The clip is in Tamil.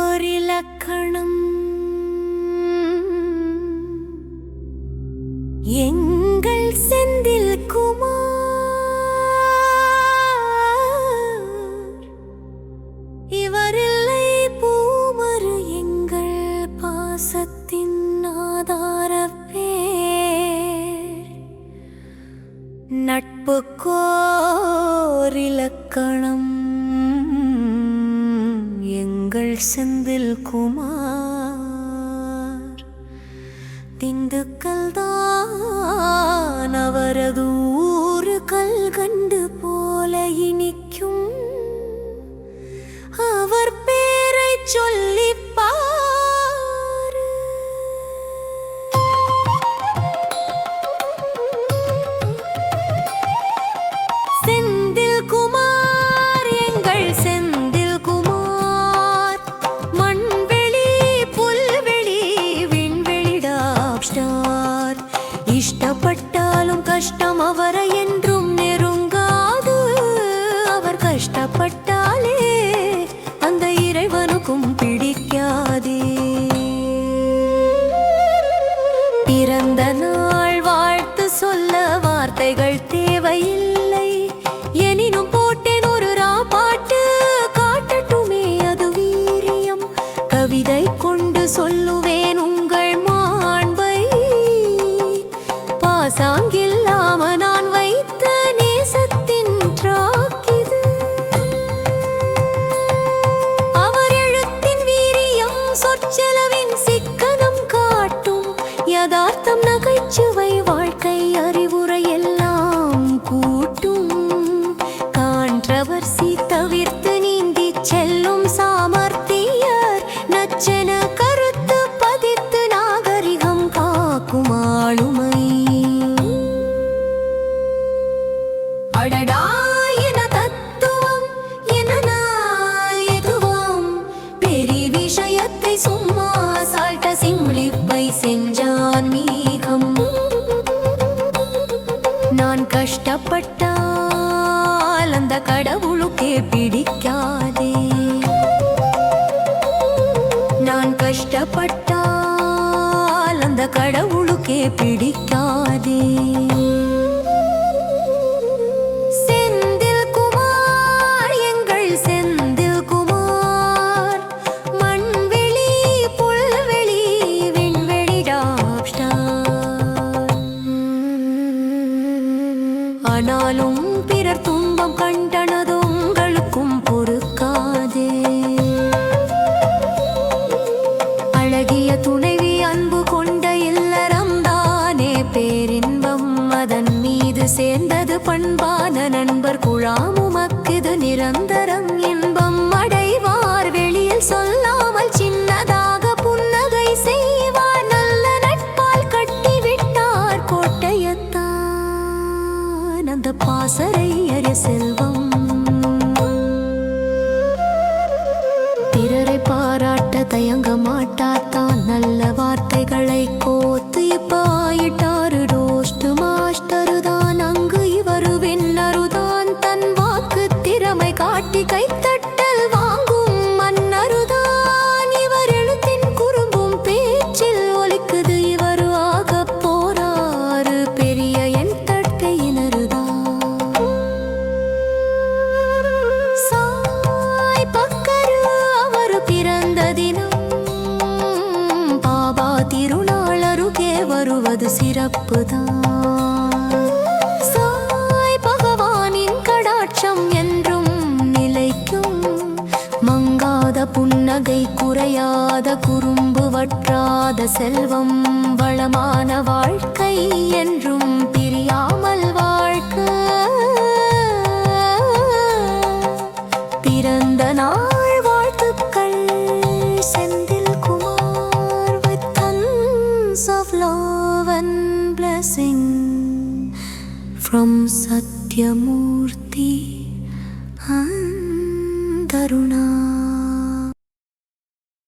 நட்புக்கோரிலக்கணம் எங்கள் செந்தில் குமார். இவரில்லை பூமரு எங்கள் பாசத்தின் ஆதாரப் பேர் நட்பு கோரிலக்கணம் எங்கள் செந்தில் குமார். திண்டுக்கல் தான் அவரது கஷ்டம் அவரை என்றும் நெருங்காது. அவர் கஷ்டப்பட்டாலே அந்த இறைவனுக்கும் பிடிக்காதே. பிறந்த நாள் பாசாங்கில்லாம நான் வைத்த நேசத்தின் டிராக்கிது. அவர் எழுத்தின் வீரியம் சொற்செலவின் சிக்கனம் காட்டும் யதார்த்தம் நகைச்சுவை வாழ்க்கை அறிவுரை எல்லாம் கூட்டும். காண்ட்ரவர்சி தவிர்த்து நீந்தி செல்லும் சாமர்த்தியர் கருத்து பதித்து நாகரிகம் காக்கும் ஆளுமை. நான் கஷ்டப்பட்டால் அந்த கடவுளுக்கே பிடிக்காதே. நான் கஷ்டப்பட்டால் அந்த கடவுளுக்கே பிடிக்காதே. அதன் மீது சேர்ந்தது பண்பான நண்பர் குழாமுமக்குது நிரந்தரம் இன்பம். அடைவார் வெளியில் சொல்லாமல் சின்னதாக புன்னகை செய்வார். நல்ல நட்பால் கட்டிவிட்டார் கோட்டையத்தான் அந்த பாசறை அறிய செல்வம். பிறரை பாராட்ட தயங்க மாட்டாத்தான் நல்ல வார்த்தைகளை கோத்து இப்ப ஆயிட்டாரு அது சிறப்புதான். சாய் பகவானின் கடாட்சம் என்றும் நிலைக்கும். மங்காத புன்னகை குறையாத குறும்பு வற்றாத செல்வம். Satyamurti and Karuna